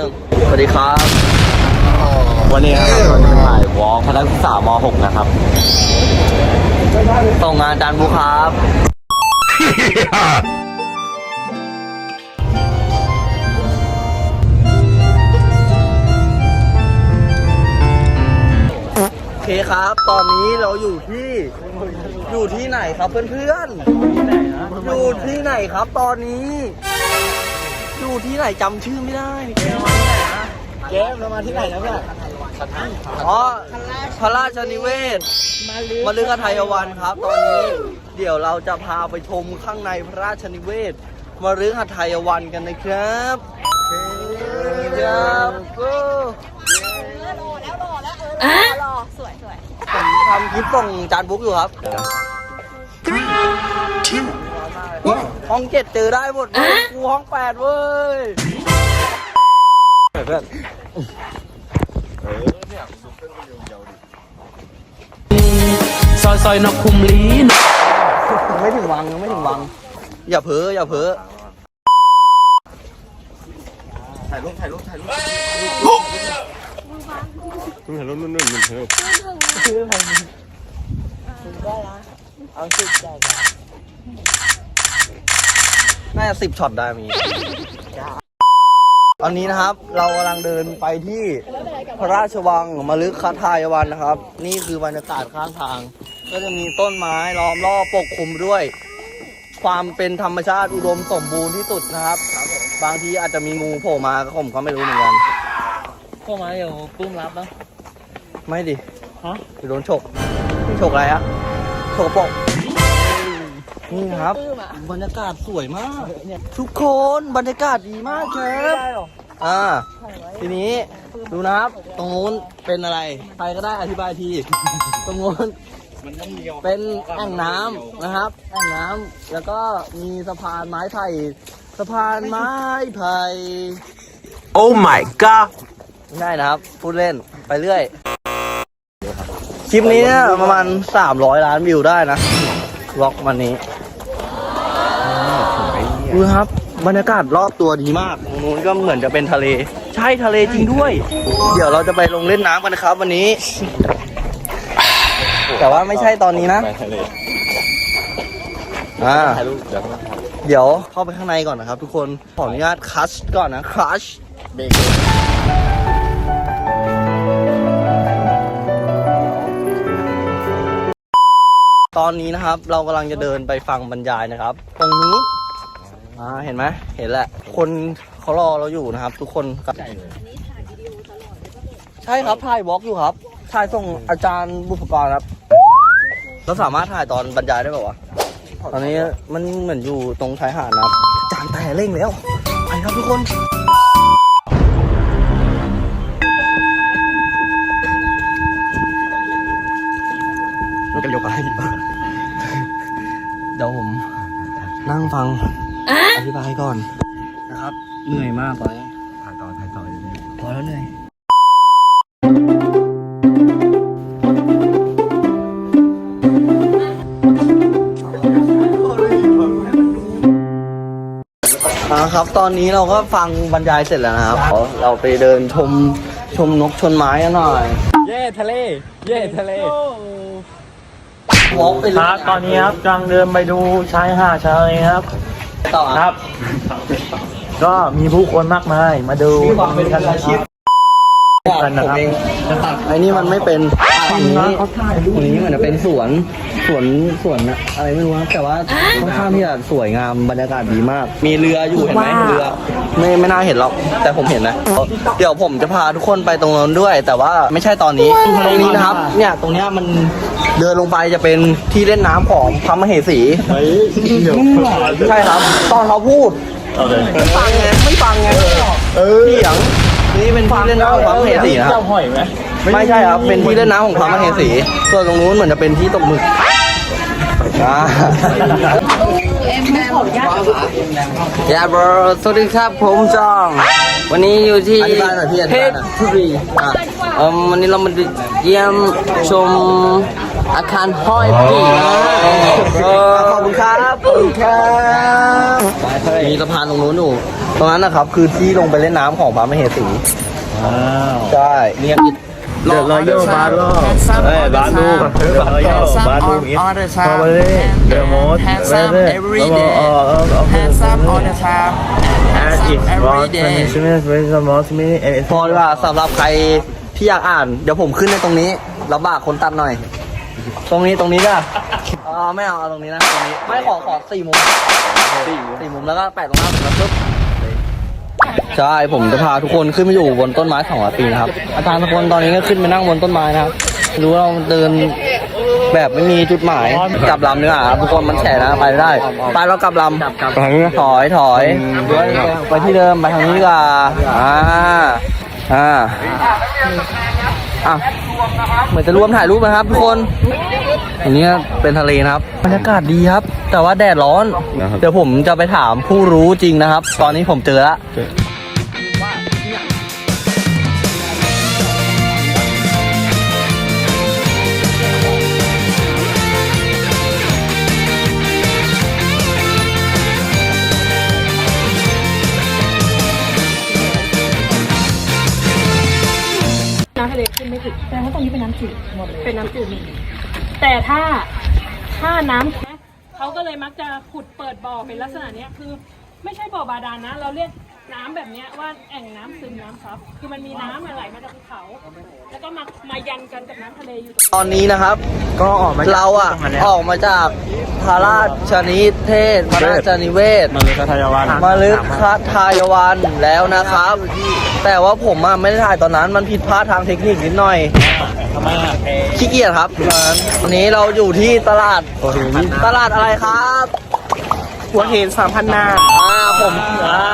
หนึ่งสวัสดีครับ วันนี้นะครับเราจะถ่ายวอล์กคณะศึกษาม .6 นะครับส่งงานอาจารย์บูครับ โอเคครับ ตอนนี้เราอยู่ที่ อยู่ที่ไหนครับเพื่อนๆอยู่ที่ไหนครับตอนนี้ อยู่ที่ไหนจำชื่อไม่ได้เกมเรามาที่ไหนนะเพื่อนอ๋อพระราชนิเวศมาลือคไทยวันครับ ตอนนี้เดี๋ยวเราจะพาไปชมข้างในพระราชนิเวศมาลือคไทยวันกันนะครับครับก็รอสวยสวยผมทำคลิปส่งจานบุ๊กอยู่ครับ ห้องเจ็ดเจอได้หมดเลยกูห้องแปดเว้ยเพื่อนซอยซอยนกคุมลีนยังไม่ถึงวังยังไม่ถึงวัง อย่าเพ้ออย่าเพ้อถ่ายรูปถ่ายรูปถ่ายรูปน่าจะสิบช็อตได้มีตอนนี้นะครับเรากำลังเดินไปที่พระราชวังมฤคทายวันนะครับ นี่คือบรรยากาศข้างทาง ก็จะมีต้นไม้ล้อมรอบปกคลุมด้วย ความเป็นธรรมชาติอุดมสมบูรณ์ที่สุดนะครับ บางทีอาจจะมีงูโผล่มาก็ผมก็ไม่รู้เหมือนกันเข้ามาเดี๋ยวปื้มรับนะไม่ดิฮะจะโดนฉกฉกอะไรอะฉกปก นี่ครับ บรรยากาศสวยมาก ทุกคนบรรยากาศดีมากครับอ่าทีนี้ดูนะครับ ตรงนู้นเป็นอะไรใครก็ได้อธิบายที ตรงนู้นเป็นแอ่งน้ำนะครับแอ่งน้ำแล้วก็มีสะพานไม้ไผ่สะพานไม้ไผ่โอ้ my god ได้นะครับ พูดเล่นไปเรื่อย คลิปนี้เนี่ยประมาณ 300 ล้านวิวได้นะวล็อกวันนี้ ดูครับ บรรยากาศรอบตัวดีมากตรงนู้นก็เหมือนจะเป็นทะเล ใช่ทะเลจริงด้วย เดี๋ยวเราจะไปลงเล่นน้ำกันนะครับ วันนี้ แต่ว่าไม่ใช่ตอนนี้นะ ไปทะเลอ่า ถ่ายรูปเดี๋ยวเดี๋ยวเข้าไปข้างในก่อนนะครับทุกคน ขออนุญาตคัชก่อนนะคัชเบรกตอนนี้นะครับเรากำลังจะเดินไปฟังบรรยายนะครับ ตรงนู้น อ่าเห็นไหมเห็นแหละ คนเขารอเราอยู่นะครับ ทุกคนครับใช่ครับถ่ายวอล์กอยู่ครับถ่ายส่งอาจารย์บุพกรครับเราสามารถถ่ายตอนบรรยายได้ป่าวะตอนนี้มันเหมือนอยู่ตรงชายหาดนะครับอาจารย์แต่เร่งแล้วไปครับทุกคนรถกันยกอะไรเดี๋ยวผมนั่งฟัง อธิบายก่อนนะครับ เหนื่อยมากตอนนี้ถ่ายต่อถ่ายต่ออยู่นี่พอแล้วเหนื่อยเอาละครับ ตอนนี้เราก็ฟังบรรยายเสร็จแล้วนะครับเดี๋ยวเราไปเดินชมชมนกชนไม้กันหน่อย เย่ทะเล เย่ทะเลวอล์กไปเลยครับตอนนี้ครับกำลังเดินไปดูชายหาดชายครับ ต่อครับ ก็มีผู้คนมากมายมาดูมีความ เป็นมืออาชีพกันนะครับผมเองไอ้นี่มันไม่เป็นฝั่งนี้ฝั่งนี้เหมือนจะเป็นสวนสวนสวนอะไรไม่รู้ครับแต่ว่าค่อนข้างที่จะสวยงามบรรยากาศดีมาก มีเรืออยู่เห็นไหมเรือไม่ไม่น่าเห็นหรอกแต่ผมเห็นนะ เดี๋ยวผมจะพาทุกคนไปตรงนั้นด้วย แต่ว่าไม่ใช่ตอนนี้ตรงนี้นะครับ เนี่ยตรงเนี้ยมันเดินลงไปจะเป็นที่เล่นน้ำของพระมเหสีใช่ครับ ตอนเขาพูดไม่ฟังไงไม่ฟังไงเถียง นี่เป็นที่เล่นน้ำของพระมเหสีนะครับเจ้าหอยไหมไม่ใช่ครับ เป็นที่เล่นน้ำของพระมเหสี ส่วนตรงนู้นเหมือนจะเป็นที่ตกหมึกอ่าอย่าบรสวัสดีครับผมจอง วันนี้อยู่ที่อธิบายหน่อยพี่อธิเพบายชหรน่อย บุรีอะเอิ่มวันนี้เรามาเยี่ยมชมอาคารห้อยปีขอบคุณครับขอบคุณครับมีสะพานตรงนู้นอยู่ ตรงนั้นนะครับคือที่ลงไปเล่นน้ำของพระมเหสีอ้าวใช่เนี่ยเดอะรอยัลบาร์โลเอ้ยบาร์ลูเดอะรอยัลบาร์ลูอิส all the พอ time มาเลยเดอะมอส handsome every day อ๋ออ๋ออ๋อ handsome all the time and handsome it was every day punishment with the most many and it's พอดีกว่าสำหรับใครที่อยากอ่าน เดี๋ยวผมขึ้นในตรงนี้ลำบากคนตัดหน่อย ตรงนี้ตรงนี้จ้ะอ๋อไม่เอาเอาตรงนี้นะตรงนี้ไม่ขอขอสี่มุมสี่มุมแล้วก็แปะตรงหน้าผมแล้วปุ๊บ ใช่ผมจะพาทุกคนขึ้นมาอยู่บนต้นไม้สองร้อยปีนะครับ อาจารย์ทุกคนตอนนี้ก็ขึ้นไปนั่งบนต้นไม้นะครับรู้ว่าเราเดินแบบไม่มีจุดหมายกลับลำดีกว่าทุกคนมันแฉะนะไปไม่ได้ไปเรากลับลำถอยถอยไปที่เดิมไปทางนี้ดีกว่าอ่าอ่า อะเหมือนจะรวมถ่ายรูปนะครับทุกคนอันนี้เป็นทะเลนะครับบรรยากาศดีครับ แต่ว่าแดดร้อนเดี๋ยวผมจะไปถามผู้รู้จริงนะครับ ตอนนี้ผมเจอแล้ว แต่ว่าตรงนี้เป็นน้ำจืดหมดเลยเป็นน้ำจืดหมดเลยแต่ถ้าถ้าน้ำแค่เขาก็เลยมักจะขุดเปิดบ่อเป็นลักษณะเนี้ยคือ ไม่ใช่บ่อบาดาลนะ เราเรียก น้ำแบบเนี้ยว่าแอ่งน้ำซึมน้ำซับคือมันมีน้ำไหลมาจากภูเขา แล้วก็มามายันกันกับน้ำทะเลอยู่ตรงตอนนี้นะครับ ก็ออกมาจากเราอะตงนั้นแล้ว ออกมาจากพระราชนิเทศพระราชนิเวศ มาเลยกทายวันมาลึกคทายวันแล้วนะครับ แต่ว่าผมอะไม่ได้ถ่ายตอนนั้นมันผิดพลาดทางเทคนิคนิดหน่อยทำไมอะขี้เกียจครับวันนี้เราอยู่ที่ตลาดโอ้โหตลาดอะไรครับหัวเห็นสามพันนาอ่าผมอ่าเพราะว่าผมจำ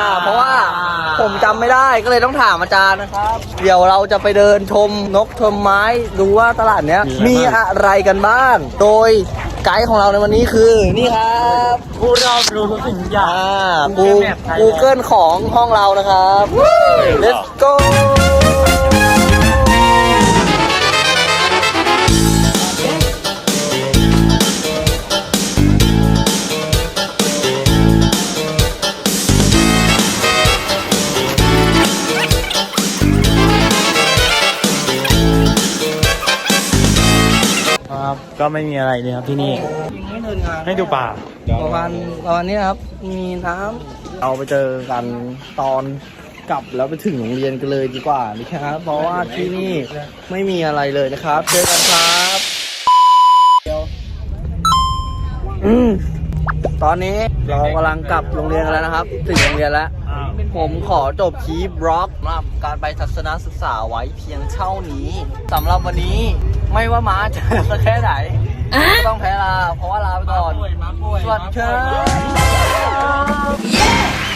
ไม่ได้ก็เลยต้องถามอาจารย์นะครับ เดี๋ยวเราจะไปเดินชมนกชมไม้ดูว่าตลาดเนี้ยมีอะไรกันบ้าง โดยไกด์ของเราในวันนี้คือนี่ครับผู้รอบรู้ทุกสิ่งทุกอย่างอ่ากูกูเกิลของห้องเรานะครับ let's go ก็ไม่มีอะไรเลยครับที่นี่ ไม่เดินงานให้ดูป่า ประมาณประมาณนี้ครับ มีน้ำเราไปเจอกันตอนกลับแล้วไปถึงโรงเรียนกันเลยดีกว่านะครับ เพราะว่าที่นี่ไม่มีอะไรเลยนะครับ เจอกันครับ อืม ตอนนี้เรากำลังกลับโรงเรียนกันแล้วนะครับ ถึงโรงเรียนแล้ว ผมขอจบคลิปบล็อกสำหรับการไปทัศนศึกษาไว้เพียงเท่านี้สำหรับวันนี้ไม่ว่าม้าจะสักแค่ไหนก็ต้องแพ้ลา เพราะว่าลาไปก่อนสวัสดีครับ